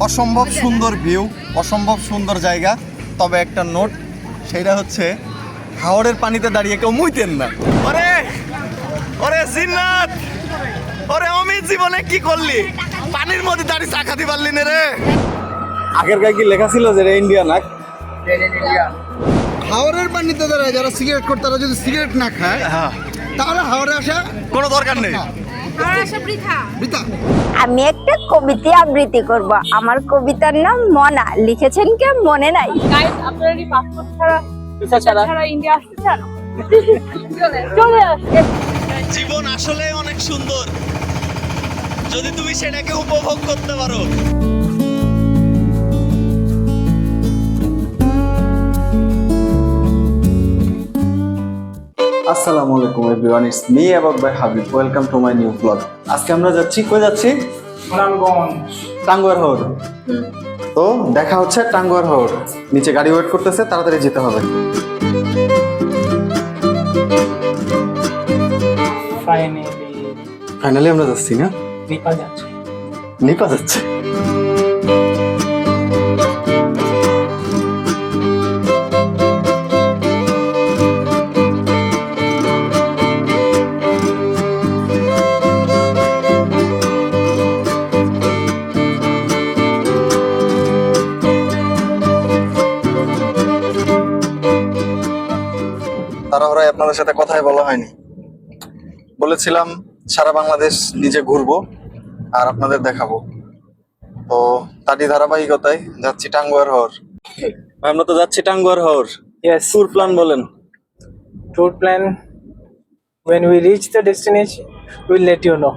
অসম্ভব সুন্দর ভিউ অসম্ভব সুন্দর জায়গা। তবে একটা নোট সেটা হচ্ছে হাওড়ের পানিতে দাঁড়িয়ে কেউ মুইতেন না। ওরে ওরে জিন্নাত! ওরে অমিত জীবনে কি করলি? পানির মধ্যে দাঁড়িয়ে চা খাতে পারলি না রে। আগের গায়ে কি লেখা ছিল যে ইন্ডিয়া না হাওড়ের পানিতে দাঁড়ায় যারা সিগারেট করে তারা যদি সিগারেট না খায় হ্যাঁ। তাহলে হাওড়ে আসা কোনো দরকার নেই। আমি একটা কবিতা আবৃত্তি করব। আমার কবিতার নাম মনা। লিখেছেন কে মনে নাই? আপনারা কি পাসপোর্ট ছাড়া ভিসা ছাড়া? ইন্ডিয়া আসতে চান? চলে চলে জীবন আসলে অনেক সুন্দর। যদি তুমি সেটাকে উপভোগ করতে পারো। আসসালামু আলাইকুম everyone it's me about by Habib. Welcome to my new blog আজকে আমরা যাচ্ছি কই যাচ্ছি? টাঙ্গুয়ার হাওর। তো দেখা হচ্ছে টাঙ্গুয়ার হাওর। নিচে গাড়ি ওয়েট করতেছে তাড়াতাড়ি যেতে হবে। ফাইনালি ফাইনালি আমরা যাচ্ছি না? নিপা যাচ্ছে। নিপা যাচ্ছে? আপনাদের সাথে কথাই বলা হয়নি। বলেছিলাম সারা বাংলাদেশ নিজে ঘুরবো আর আপনাদের দেখাবো। তো তারই ধারাবাহিকতায় যাচ্ছি টাঙ্গুয়ার হর। আমরা তো যাচ্ছি টাঙ্গুয়ার হর। ট্যুর প্ল্যান বলেন। Tour plan When we reach the destination, we'll let you know.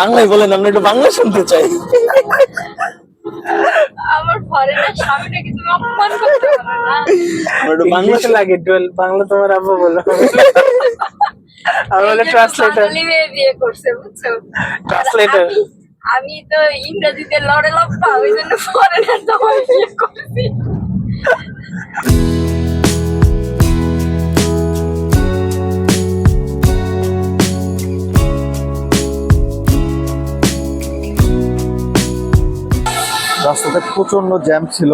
বাংলায় বলেন আমরা একটু বাংলা শুনতে চাই। আমার ফরেনের স্বামীটাকে তুমি অপমান করতে পারো না। বাংলা English লাগে ডুয়েল বাংলা তোমার আব্বু বলো। আমি বলে ট্রান্সলেটর বিয়ে করছে বুঝছ? ট্রান্সলেটর আমি- আমি তো ইংরেজিতে লড়ে লম্বা ওই জন্য ফরেনার তোমার বিয়ে করছি। রাস্তাতে প্রচণ্ড জ্যাম ছিল,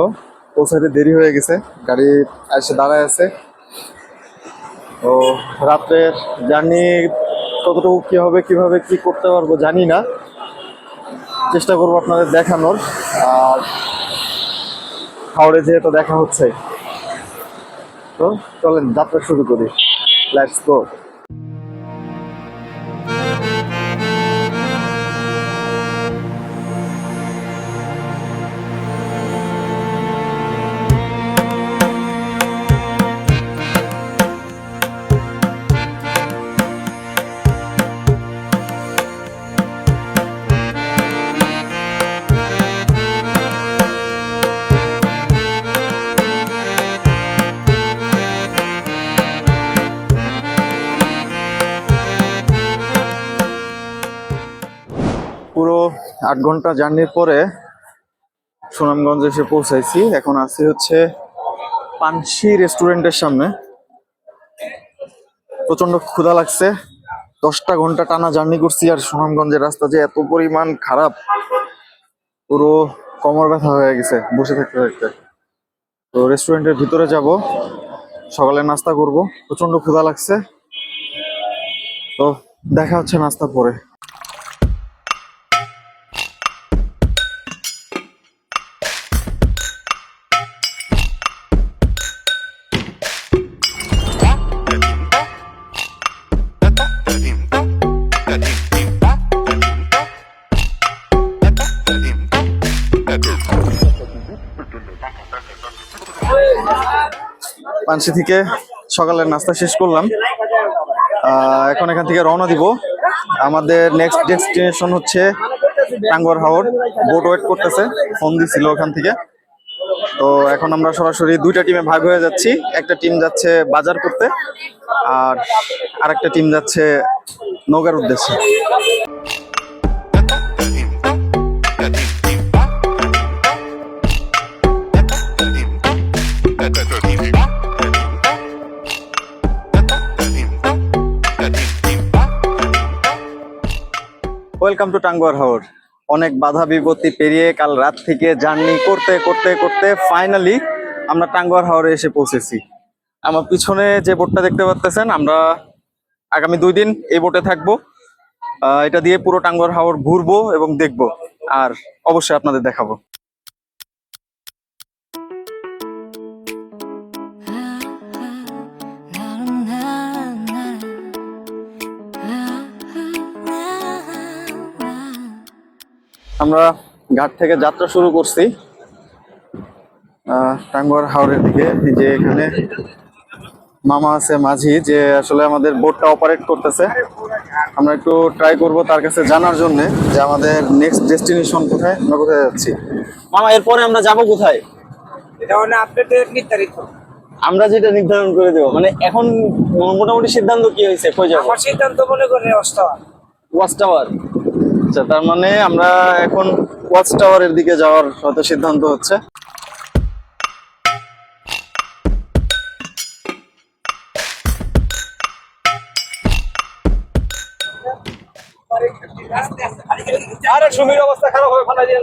পৌঁছাতে দেরি হয়ে গেছে, গাড়ি এসে দাঁড়ায় আছে। তো রাত্রের জার্নি কতটুকু কী হবে, কীভাবে কি করতে পারব জানি না। চেষ্টা করব আপনাদের দেখানোর, আর হাওড়ে যেহেতু দেখা হচ্ছে, তো চলেন যাত্রা শুরু করি। লেটস গো আট ঘণ্টা জার্নির পরে সুনামগঞ্জ এসে পৌঁছাইছি। এখন আছি হচ্ছে পানসি রেস্টুরেন্টের সামনে। প্রচণ্ড ক্ষুধা লাগছে। দশটা ঘণ্টা টানা জার্নি করছি আর সুনামগঞ্জের রাস্তা যে এত পরিমাণ খারাপ, পুরো কোমর ব্যথা হয়ে গেছে, বসে থাকতে থাকতে। তো রেস্টুরেন্টের ভিতরে যাব, সকালে নাস্তা করব। প্রচণ্ড ক্ষুধা লাগছে। তো দেখা হচ্ছে নাস্তা পরে। পানসি থেকে সকালের নাস্তা শেষ করলাম। এখন এখান থেকে রওনা দিব। আমাদের নেক্সট ডেস্টিনেশন হচ্ছে টাঙ্গুয়ার হাওর। বোট ওয়েট করতেছে ফোন দিছিল ওখান থেকে। তো এখন আমরা সরাসরি দুইটা টিমে ভাগ হয়ে যাচ্ছি। একটা টিম যাচ্ছে বাজার করতে, আর আরেকটা টিম যাচ্ছে নৌকার উদ্দেশ্যে। ওয়েলকাম টু টাঙ্গুয়ার হাওর অনেক বাধা বিপত্তি পেরিয়ে কাল রাত থেকে জার্নি করতে করতে করতে ফাইনালি আমরা টাঙ্গুয়ার হাওরে এসে পৌঁছেছি। আমার পিছনে যে বোটটা দেখতে পাচ্ছেন আমরা আগামী দুই দিন এই বোটে থাকব। এটা দিয়ে পুরো টাঙ্গুয়ার হাওর ঘুরবো এবং দেখব। আর অবশ্যই আপনাদের দেখাবো। আমরা ঘাট থেকে যাত্রা শুরু করছি। টাঙ্গুয়ার হাওরের দিকে এই যে এখানে মামা আছে মাঝি যে আসলে আমাদের বোটটা অপারেট করতেছে। আমরা একটু ট্রাই করব তার কাছে জানার জন্য যে আমাদের নেক্সট ডেস্টিনেশন কোথায় আমরা কোথায় যাচ্ছি। মামা এরপরে আমরা যাব কোথায়? এটা মানে আপনাদের নির্ধারিত। আমরা যেটা নির্ধারণ করে দেবো মানে এখন মোটামুটি সিদ্ধান্ত কি হয়েছে? কই যাব? আমার সিদ্ধান্ত মনে করে অস্তাওয়া ওয়াচ টাওয়ার। আচ্ছা তার মানে আমরা এখন ওয়াচ টাওয়ারের দিকে যাওয়ার হয়তো সিদ্ধান্ত হচ্ছে। আরে সুমির অবস্থা খারাপ হবে ফালাই দিয়ে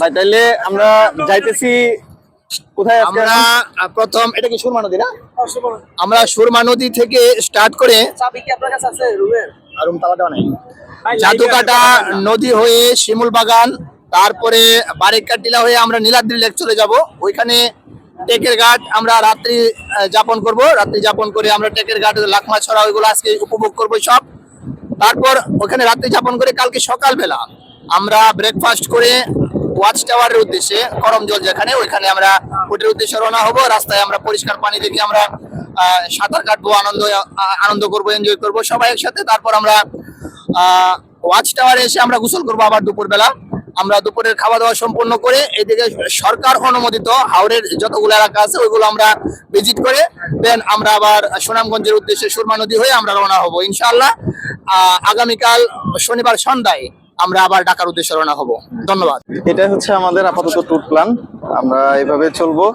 ভাই তাইলে আমরা যাইতেছি কোথায় আমরা প্রথম এটা কি সুরমা নদী না? আমরা সুরমা নদী থেকে স্টার্ট করে চাবি কি আপনার কাছে আছে রুমের? রুম তালা দেওয়া নেই জাদুকাটা নদী হয়ে শিমুল বাগান তারপরে বারিকার টিলা হয়ে আমরা নীলাদ্রি লেক চলে যাব। ওইখানে টেকের ঘাট আমরা রাত্রি যাপন করব। রাত্রি যাপন করে আমরা টেকের ঘাট লাকমা ছড়া ওইগুলো আজকে উপভোগ করব সব। তারপর ওখানে রাত্রি যাপন করে কালকে সকালবেলা আমরা ব্রেকফাস্ট করে ওয়াচ টাওয়ারের উদ্দেশ্যে গরম জল যেখানে ওইখানে আমরা হোটেলের উদ্দেশ্যে রওনা হব। রাস্তায় আমরা পরিষ্কার পানি দেখে আমরা সাঁতার কাটবো আনন্দ আনন্দ করব এনজয় করব সবাই একসাথে। তারপর আমরা ওয়াচ টাওয়ারে এসে আমরা গোসল করব আবার দুপুরবেলা। আমরা দুপুরের খাওয়া দাওয়া সম্পূর্ণ করে এদিকে সরকার অনুমোদিত হাওড়ের যতগুলো এলাকা আছে ওইগুলো আমরা ভিজিট করে দেন আমরা আবার সুনামগঞ্জের উদ্দেশ্যে সুরমা নদী হয়ে আমরা রওনা হব ইনশাআল্লাহ। আহ, আগামীকাল শনিবার সন্ধ্যায় আমরা আবার ঢাকার উদ্দেশ্যে রওনা হব। ধন্যবাদ। এটাই হচ্ছে আমাদের আপাতত ট্যুর প্ল্যান আমরা এভাবে চলবো।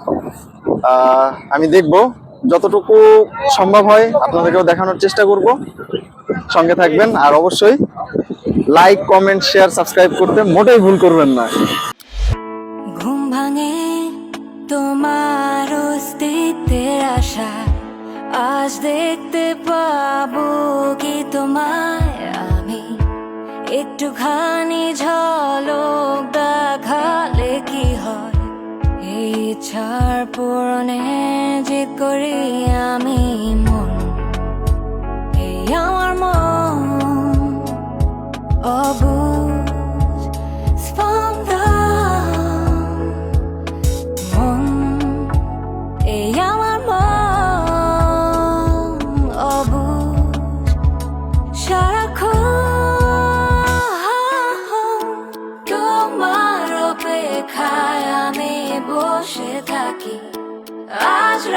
আমি দেখব। যতটুকু সম্ভব হয় আপনাদেরকেও দেখানোর চেষ্টা করব। সঙ্গে থাকবেন। আর অবশ্যই লাইক কমেন্ট শেয়ার সাবস্ক্রাইব করতে মোটেই ভুল করবেন না। ঘুম ভাঙে তোমার অস্তিত্বের আশা। আজ দেখতে পাবো কি তোমায় আমি। একটুখানি ঝলক দেখালে কি হয়? এই ছাড় পূরণে জিত করি আমি মন। এই আমার মন অবুঝ স্পন্দন। মন, এই আজ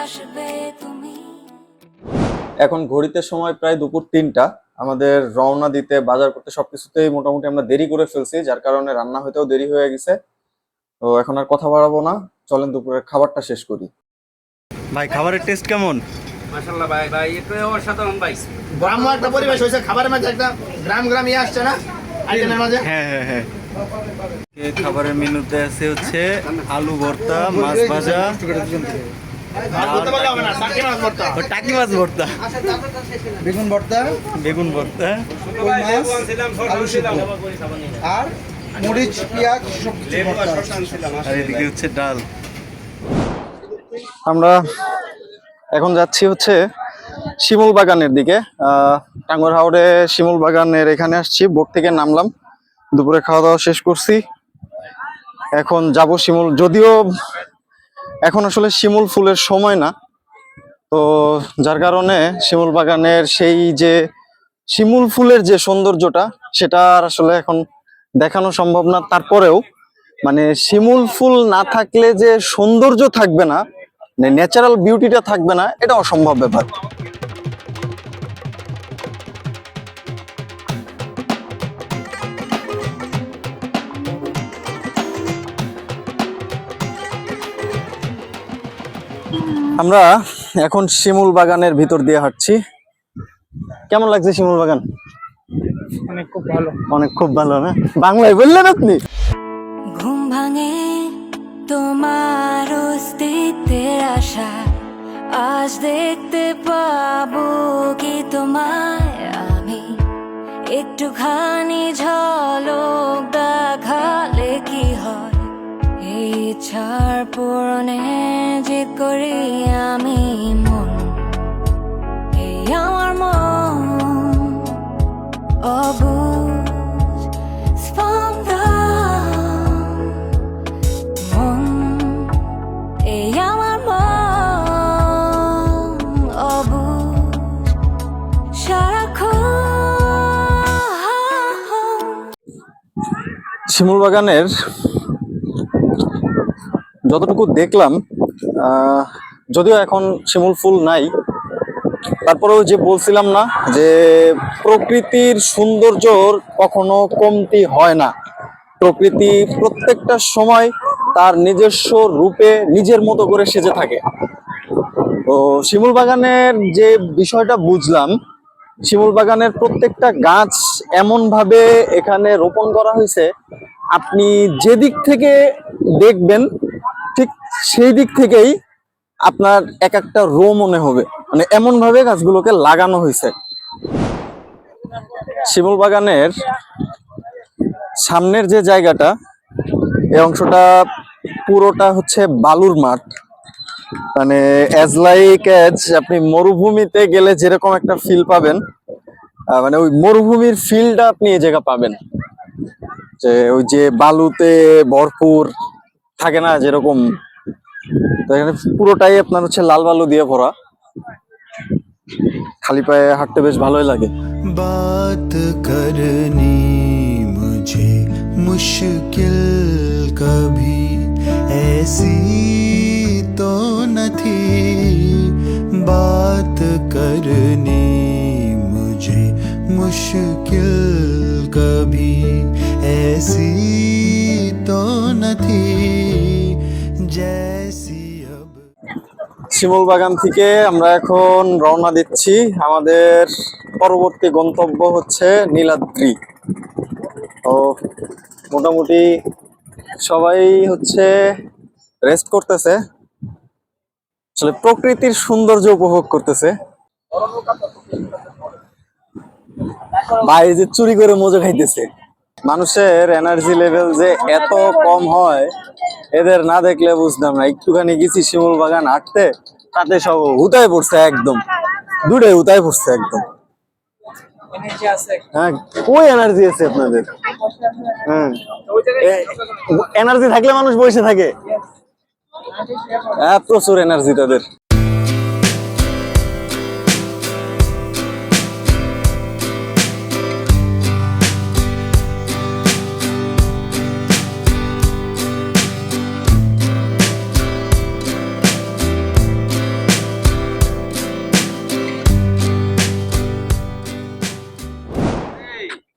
আসবে তুমি। এখন ঘড়িতে সময় প্রায় দুপুর তিনটা। আমাদের রওনা দিতে বাজার করতে সবকিছুতেই মোটামুটি আমরা দেরি করে ফেলছি যার কারণে রান্না হইতেও দেরি হয়ে গেছে। তো এখন আর কথা বাড়াবো না। চলেন দুপুরের খাবারটা শেষ করি। ভাই খাবারের টেস্ট কেমন? মাশাআল্লাহ ভাই ভাই এটা অসাধারণ ভাই। গ্রাম্য একটা পরিবেশ হয়েছে খাবারের মাঝে একটা গ্রাম গ্রাম ইয়ে আসছে না? আইটেমের মাঝে? হ্যাঁ হ্যাঁ হ্যাঁ। খাবারের মেনুতে আছে হচ্ছে আলু ভর্তা মাছ ভাজা টাকি মাছ ভর্তা। বেগুন ভর্তা বেগুন ভর্তা। আলু আর মরিচ পেঁয়াজ সব কিছু ভর্তা আর এদিকে হচ্ছে ডাল। আমরা এখন যাচ্ছি হচ্ছে শিমুল বাগানের দিকে। আহ, টাঙ্গর হাওড়ে শিমুল বাগানের এখানে আসছি বোট থেকে নামলাম। দুপুরে খাওয়া দাওয়া শেষ করছি। এখন যাব শিমুল, যদিও এখন আসলে শিমুল ফুলের সময় না। তো যার কারণে শিমুল বাগানের সেই যে শিমুল ফুলের যে সৌন্দর্যটা, সেটা আর আসলে এখন দেখানো সম্ভব না। তারপরেও মানে শিমুল ফুল না থাকলে যে সৌন্দর্য থাকবে না মানে ন্যাচারাল বিউটিটা থাকবে না, এটা অসম্ভব ব্যাপার। আমরা এখন শিমুল বাগানের ভিতর দিয়ে হাঁটছি। কেমন লাগছে শিমুল বাগান? অনেক খুব ভালো। অনেক খুব ভালো না? বাংলায় বললেন আপনি? ঘুম ভাঙে তোমার অস্তিত্বের আশা। আজ দেখতে পাবো কি তোমায় আমি। একটুখানি ঝলক ছাড় পূরণে জিত করি আমি মন। এই আমার মন অবুঝ স্পন্দন। এই আমার মন অবুঝ সারাক্ষণ। শিমুল বাগানের যতটুকু দেখলাম যদিও এখন শিমুল ফুল নাই, তারপরেও যে বলছিলাম না যে প্রকৃতির সৌন্দর্যর কখনো কমতি হয় না। প্রকৃতি প্রত্যেকটা সময় তার নিজস্ব রূপে নিজের মতো করে সেজে থাকে। তো শিমুল বাগানের যে বিষয়টা বুঝলাম, শিমুল বাগানের প্রত্যেকটা গাছ এমনভাবে এখানে রোপণ করা হয়েছে, আপনি যে দিক থেকে দেখবেন ঠিক সেই দিক থেকেই আপনার এক একটা রো মনে হবে। মানে এমন ভাবে গাছগুলোকে লাগানো হয়েছে। শিমুল বাগানের সামনের যে জায়গাটা, এই অংশটা পুরোটা হচ্ছে বালুর মাঠ। মানে অ্যাজ লাইক অ্যাজ আপনি মরুভূমিতে গেলে যেরকম একটা ফিল পাবেন মানে ওই মরুভূমির ফিলটা আপনি এই জায়গা পাবেন। যে ওই যে বালুতে ভরপুর থাকে না যেরকম তো এখানে পুরোটাই আপনার হচ্ছে লাল বালু দিয়ে ভরা খালি পায়ে হাঁটতে বেশ ভালোই লাগে बात करनी मुझे मुश्किल कभी ऐसी तो न थी बात करनी मुझे मुश्किल कभी ऐसी तो न थी जैसी अब শিমুল বাগান থেকে আমরা এখন রওনা দিচ্ছি। আমাদের পরবর্তী গন্তব্য হচ্ছে নীলাদ্রি। তো মোটামুটি সবাই হচ্ছে রেস্ট করতেছে। আসলে প্রকৃতির সৌন্দর্য উপভোগ করতেছে। ভাই যে চুরি করে মজা খাইতেছে। মানুষের এনার্জি লেভেল যে এত কম হয় এদের না দেখলে বুঝতাম না। একটুখানি গেছি শিমুল বাগান হাঁটতে তাতে সব হুতায় পড়ছে একদম। দূরে হুতায় পড়ছে একদম। হ্যাঁ কই এনার্জি আছে আপনাদের? হ্যাঁ। এনার্জি থাকলে মানুষ বসে থাকে। হ্যাঁ প্রচুর এনার্জি তাদের।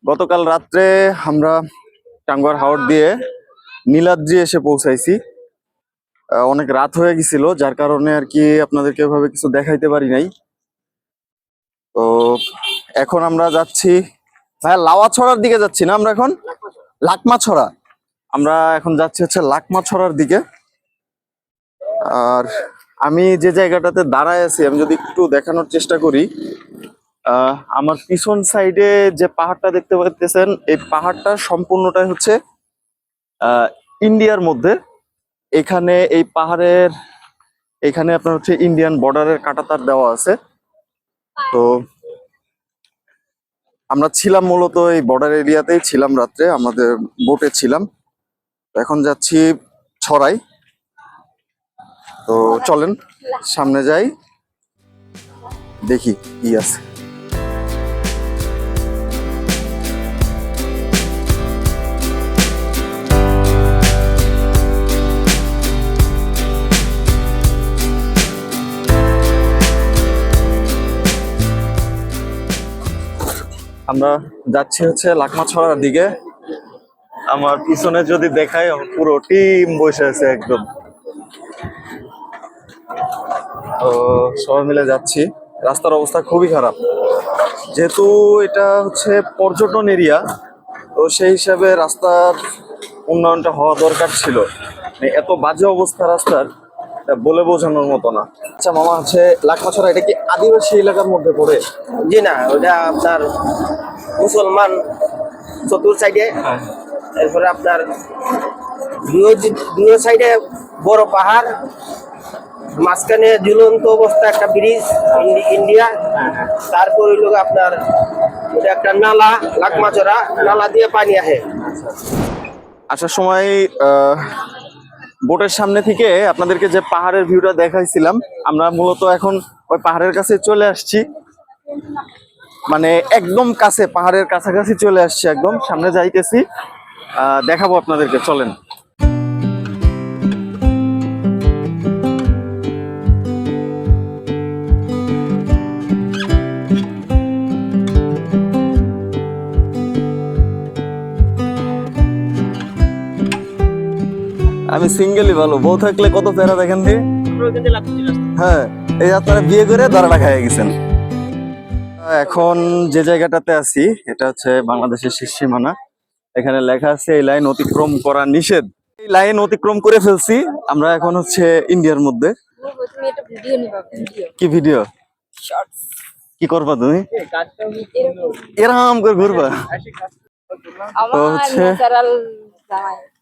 গতকাল রাত্রে আমরা টাঙ্গুয়ার হাওড় দিয়ে নীলাদ্রি এসে পৌঁছাইছি। অনেক রাত হয়ে গেছিল, যার কারণে আর কি আপনাদেরকে এভাবে কিছু দেখাইতে পারি নাই। তো এখন আমরা যাচ্ছি। ভাইয়া লাওয়া ছড়ার দিকে যাচ্ছি না আমরা এখন? লাকমা ছড়া আমরা এখন যাচ্ছি হচ্ছে লাকমা ছড়ার দিকে। আর আমি যে জায়গাটাতে দাঁড়ায় আছি, আমি যদি একটু দেখানোর চেষ্টা করি। আমার পিছন সাইডে যে পাহাড়টা দেখতে পাচ্ছেন এই পাহাড়টা সম্পূর্ণটাই হচ্ছে ইন্ডিয়ার মধ্যে। এখানে এই পাহাড়ের, এখানে আপনার হচ্ছে ইন্ডিয়ান বর্ডারের কাঁটাতার দেওয়া আছে। তো আমরা ছিলাম মূলত এই বর্ডার এরিয়াতেই, ছিলাম রাত্রে, আমাদের বোটে ছিলাম। এখন যাচ্ছি ছড়াই। তো চলেন, সামনে যাই, দেখি কি আছে। আমরা যাচ্ছি হচ্ছে লাকমা ছড়ার দিকে। আমার পিছনে যদি দেখাই পুরো টিম বসে আছে একদম। তো সবাই মিলে যাচ্ছি। রাস্তার অবস্থা খুবই খারাপ। যেহেতু এটা হচ্ছে পর্যটন এরিয়া, তো সেই হিসাবে রাস্তার উন্নয়নটা হওয়া দরকার ছিল। মানে এত বাজে অবস্থা রাস্তার। এটা বলে বোঝানোর মতো না। আচ্ছা মামা হচ্ছে লাকমাছড়া এটা কি আদিবাসী এলাকার মধ্যে পড়ে? জি না ওটা আপনার মুসলমান চতুর সাইডে এরপরে আপনার দুই সাইডে বড় পাহাড় মাঝখানে ঝুলন্ত অবস্থা একটা ব্রিজ ইন্ডিয়া। তারপর হইল আপনার ওটা একটা নালা লাকমাচড়া নালা দিয়ে পানি আসে আসার সময় আহ, বোটের সামনে থেকে আপনাদেরকে যে পাহাড়ের ভিউটা দেখাইছিলাম, আমরা মূলত এখন ওই পাহাড়ের কাছে চলে আসছি। মানে একদম কাছে, পাহাড়ের কাছাকাছি চলে আসছি একদম, সামনে যাইতেছি। দেখাবো আপনাদেরকে, চলেন। আমি সিঙ্গেলই ভালো। বউ থাকলে কত প্যারা দেখেন দিয়ে হ্যাঁ এই আপনারা বিয়ে করে ধরাটা খাইয়ে গেছেন। এখন যে জায়গাটাতে আছি এটা হচ্ছে বাংলাদেশের শেষ সীমানা। এখানে লেখা আছে এই লাইন অতিক্রম করা নিষেধ। এই লাইন অতিক্রম করে ফেলছি। আমরা এখন হচ্ছে ইন্ডিয়ার মধ্যে। কি ভিডিও কি করবা তুমি? এরকম। করে ঘুরবা। হচ্ছে-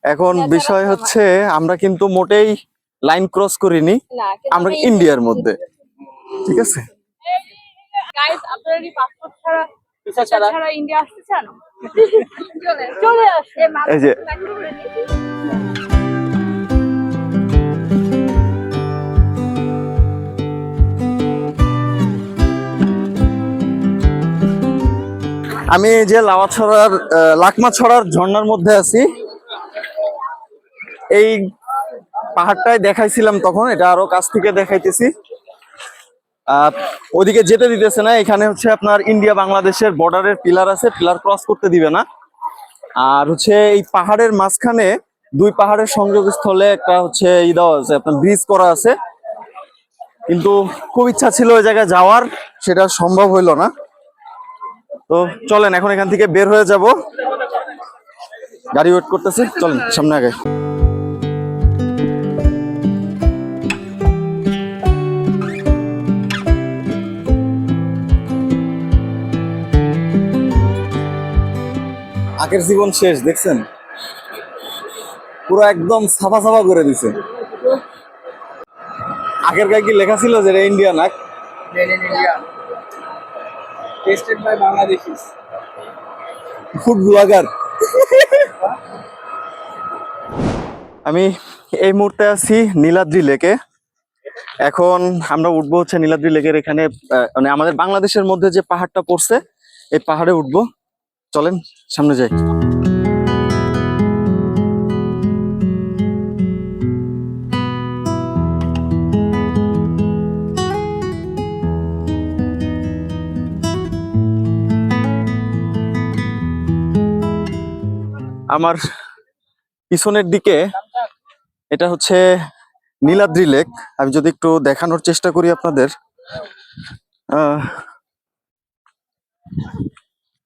এখন বিষয় হচ্ছে আমরা কিন্তু মোটেই লাইন ক্রস করিনি আমরা ইন্ডিয়ার মধ্যে। ঠিক আছে? গাইস আপনারা কি পাসপোর্ট ছাড়া ভিসা ছাড়া? ইন্ডিয়া আসতে চান? চলে চলে আসে এই যে। আমি যে লাওয়া ছড়ার লাকমা ছড়ার ঝর্ণার মধ্যে আছি এই পাহাড়টায় দেখাইছিলাম তখন, এটা আরও কাছ থেকে দেখাইতেছি। ওদিকে যেতে দিতেছে না, এখানে হচ্ছে আপনার ইন্ডিয়া বাংলাদেশের বর্ডারের পিলার আছে, পিলার ক্রস করতে দিবে না। আর হচ্ছে এই পাহাড়ের মাঝখানে দুই পাহাড়ের সংযোগস্থলে একটা হচ্ছে ই দেওয়া আছে, আপনার ব্রিজ করা আছে। কিন্তু খুব ইচ্ছা ছিল ওই জায়গায় যাওয়ার, সেটা সম্ভব হইল না। তো চলেন, এখন এখান থেকে বের হয়ে যাব। গাড়ি ওয়েট করতেছে, চলেন, সামনে আগে আগের জীবন শেষ দেখছেন? পুরো একদম সাফা সাফা করে দিছে। আগের গায়ে কি লেখা ছিল যে ইন্ডিয়া না tested by Bangladeshis food blogger আমি এই মুহূর্তে আছি নীলাদ্রি লেকে। এখন আমরা উঠবো হচ্ছে নীলাদ্রি লেকের এখানে মানে আমাদের বাংলাদেশের মধ্যে যে পাহাড়টা পড়ছে এই পাহাড়ে উঠবো। চলেন, সামনে যাই। আমার পিছনের দিকে এটা হচ্ছে নীলাদ্রি লেক। আমি যদি একটু দেখানোর চেষ্টা করি আপনাদের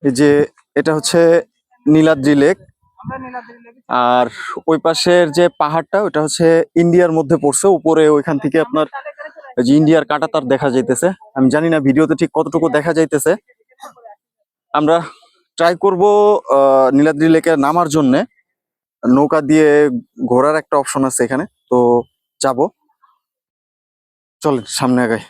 এই যে এটা হচ্ছে নীলাদ্রি লেক। আর ওই পাশের যে পাহাড়টা, ওটা হচ্ছে ইন্ডিয়ার মধ্যে পড়ছে। উপরে ওইখান থেকে আপনার যে ইন্ডিয়ার কাঁটাতার দেখা যাইতেছে। আমি জানি না ভিডিওতে ঠিক কতটুকু দেখা যাইতেছে। আমরা ট্রাই করব নীলাদ্রি লেকে নামার জন্য। নৌকা দিয়ে ঘোরার একটা অপশন আছে এখানে। তো যাব। চলেন, সামনে আগাই।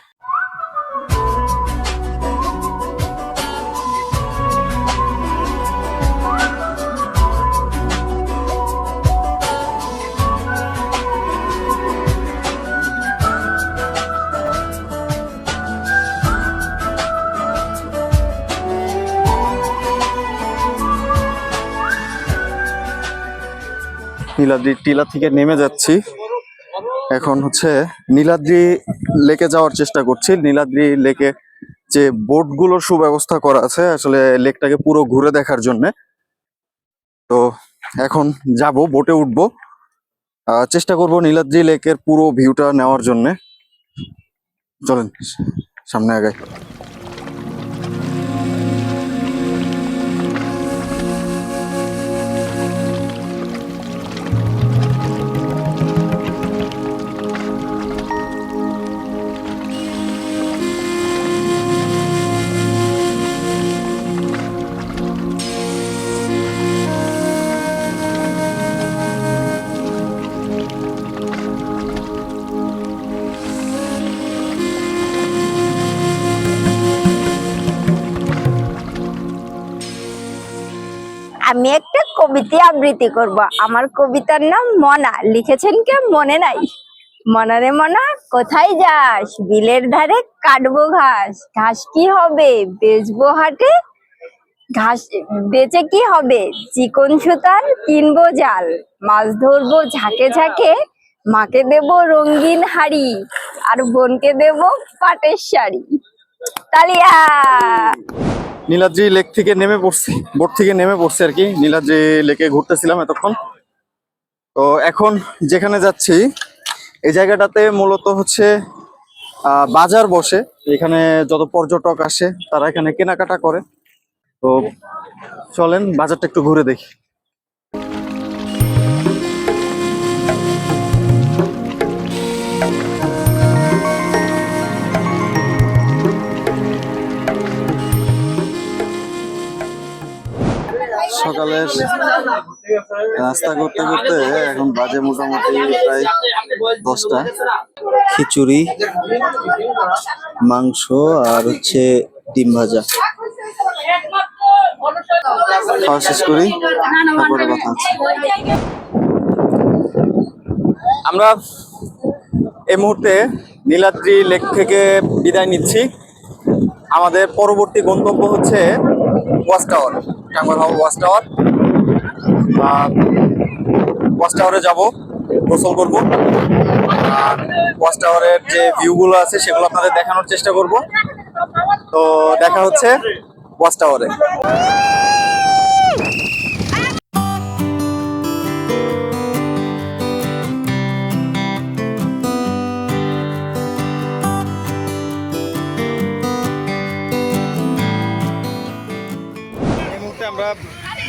নীলাদ্রি টিলা থেকে নেমে যাচ্ছি। এখন হচ্ছে নীলাদ্রি লেকে যাওয়ার চেষ্টা করছি। নীলাদ্রি লেকে যে বোটগুলোর সুব্যবস্থা করা আছে, আসলে লেকটাকে পুরো ঘুরে দেখার জন্য। তো এখন যাব, বোটে উঠবো। চেষ্টা করব নীলাদ্রি লেকের পুরো ভিউটা নেওয়ার জন্যে। চলেন, সামনে আগাই। আমি একটা কবিতা আবৃত্তি করব। আমার কবিতার নাম মনা। লিখেছেন কে? মনে নাই। মনা রে মনা, কোথায় যাস? বিলের ধারে কাটবো ঘাস। ঘাস কি হবে? বেচবো হাটে? ঘাস বেচে কি হবে? চিকন সুতার কিনবো জাল। মাছ ধরবো ঝাঁকে ঝাঁকে। মাকে দেব রঙিন হাড়ি। আর বোনকে দেব পাটের শাড়ি। তালিয়া! নীলাদ্রি লেক থেকে নেমে পড়ছি, বোট থেকে নেমে পড়ছি আর কি। নীলাদ্রি লেকে ঘুরতেছিলাম এতক্ষণ। তো এখন যেখানে যাচ্ছি, এই জায়গাটাতে মূলত হচ্ছে বাজার বসে। এখানে যত পর্যটক আসে, তারা এখানে কেনাকাটা করে। তো চলেন বাজারটা একটু ঘুরে দেখি। সকালের রাস্তা করতে করতে এখন বাজে মোটামুটি প্রায় দশটা। খিচুড়ি, মাংস আর হচ্ছে ডিম ভাজা। খাওয়া শেষ করি, তারপরে কথা আছে আমরা এই মুহূর্তে নীলাদ্রি লেক থেকে বিদায় নিচ্ছি। আমাদের পরবর্তী গন্তব্য হচ্ছে ওয়াচ টাওয়ার। টাঙ্গর হাওয়া ওয়াচ টাওয়ার আর ওয়াচ টাওয়ারে যাব, গোসল করব। আর ওয়াচ টাওয়ারের যে ভিউগুলো আছে, সেগুলো আপনাদের দেখানোর চেষ্টা করব। তো দেখা হচ্ছে ওয়াচ টাওয়ারে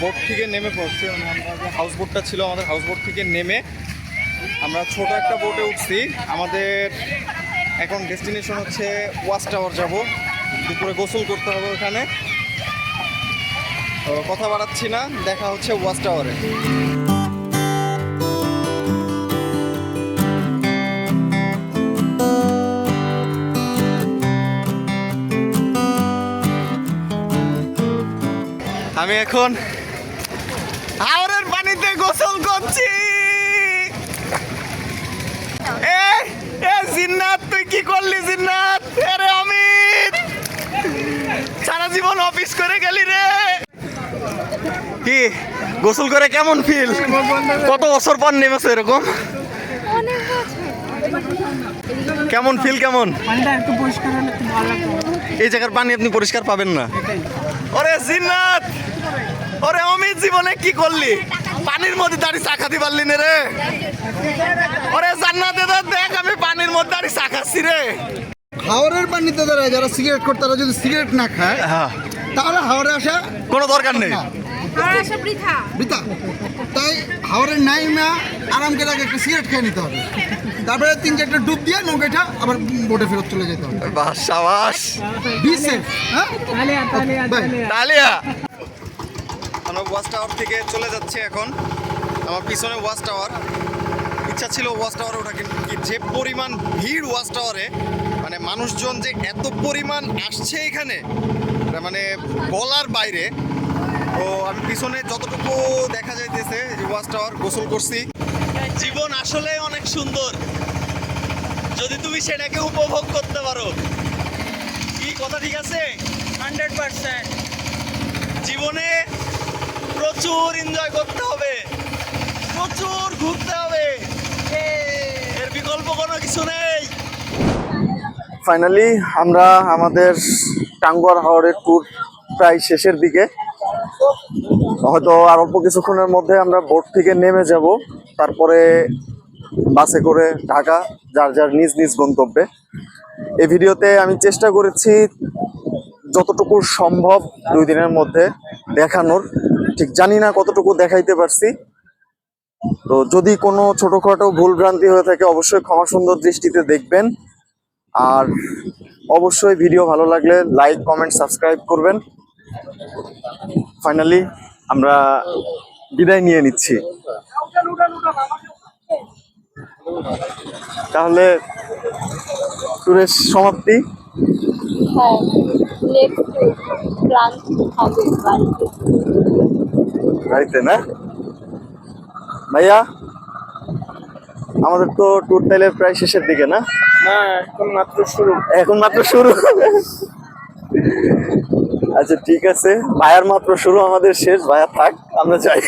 বোট থেকে নেমে পড়ছি। মানে আমরা হাউস বোটটা ছিল, আমাদের হাউস বোট থেকে নেমে আমরা ছোট একটা বোটে উঠছি। আমাদের এখন ডেস্টিনেশন হচ্ছে ওয়াচ টাওয়ার যাব। দুপুরে গোসল করতে হবে ওখানে। কথা বাড়াচ্ছি না, দেখা হচ্ছে ওয়াচ টাওয়ারে আমি এখন এ এ জিন্নাত তুই কি করলি জিন্নাত? আরে অমিত! সারা জীবন অফিস করে গেলি রে। কি গোসল করে কেমন ফিল কত বছর পর নেমেছো এরকম? কেমন ফিল কেমন? এই জায়গার পানি আপনি পরিষ্কার পাবেন না। ওরে জিন্নাত! ওরে অমিত জীবনে কি করলি? পানির মধ্যে দাঁড়িয়ে চা খাতে পারলি না রে? ওরে জান্নাতে তো দেখ আমি পানির মধ্যে দাঁড়িয়ে চা খাচ্ছি রে। হাওড়ের পানিতে দাঁড়ায় যারা সিগারেট করতে তারা যদি সিগারেট না খায় হ্যাঁ। তাহলে হাওড়ে আসা কোনো দরকার নেই। বৃথা। তাই হাওড়ের নাইমা আরাম করে আগে একটা সিগারেট খেয়ে নিতে হবে। তারপরে তিন চারটা ডুব দিয়ে নৌকাটা আবার বোটে ফেরত চলে যেতে হবে। বাস সাবাস। বি সেফ হ্যাঁ? তালিয়া তালিয়া বাই। তালিয়া তালিয়া আমরা ওয়াচ টাওয়ার থেকে চলে যাচ্ছি এখন। আমার পিছনে ওয়াচ টাওয়ার ইচ্ছা ছিল ওয়াচ টাওয়ারে ওঠা কিন্তু যে পরিমাণ ভিড় ওয়াচ টাওয়ারে মানে মানুষজন যে এত পরিমাণ আসছে এখানে মানে বলার বাইরে তো আমি পিছনে যতটুকু দেখা যাইতেছে যে ওয়াচ টাওয়ার গোসল করছি। জীবন আসলে অনেক সুন্দর। যদি তুমি সেটাকে উপভোগ করতে পারো। কি কথা ঠিক আছে? Hundred percent. জীবনে প্রচুর এনজয় করতে হবে। প্রচুর ঘুরতে হবে। এর বিকল্প কোনো কিছু নেই। ফাইনালি আমরা আমাদের টাঙ্গুয়ার হাওড়ের ট্যুর প্রায় শেষের দিকে। হয়তো আর অল্প কিছুক্ষণের মধ্যে আমরা বোট থেকে নেমে যাব। তারপরে বাসে করে ঢাকা যার যার নিজ নিজ গন্তব্যে। এই ভিডিওতে আমি চেষ্টা করেছি যতটুকু সম্ভব দুই দিনের মধ্যে দেখানোর। ঠিক জানি না কতটুকু দেখাইতে পারছি। তো যদি কোনো ছোটখাটো ভুল ভ্রান্তি হয়ে থাকে, অবশ্যই ক্ষমা সুন্দর দৃষ্টিতে দেখবেন। আর অবশ্যই ভিডিও ভালো লাগলে লাইক কমেন্ট সাবস্ক্রাইব করবেন। ফাইনালি আমরা বিদায় নিয়ে নিচ্ছি। তাহলে ট্যুরের সমাপ্তি। হ্যাঁ নেক্সট প্ল্যান হবে বাড়িতে। বাড়িতে না? ভাইয়া আমাদের তো ট্যুর টাইলের প্রায় শেষের দিকে না? না এখন মাত্র শুরু। এখন মাত্র শুরু। আচ্ছা ঠিক আছে। ভায়ার মাত্র শুরু আমাদের শেষ। ভায়া থাক আমরা যাই।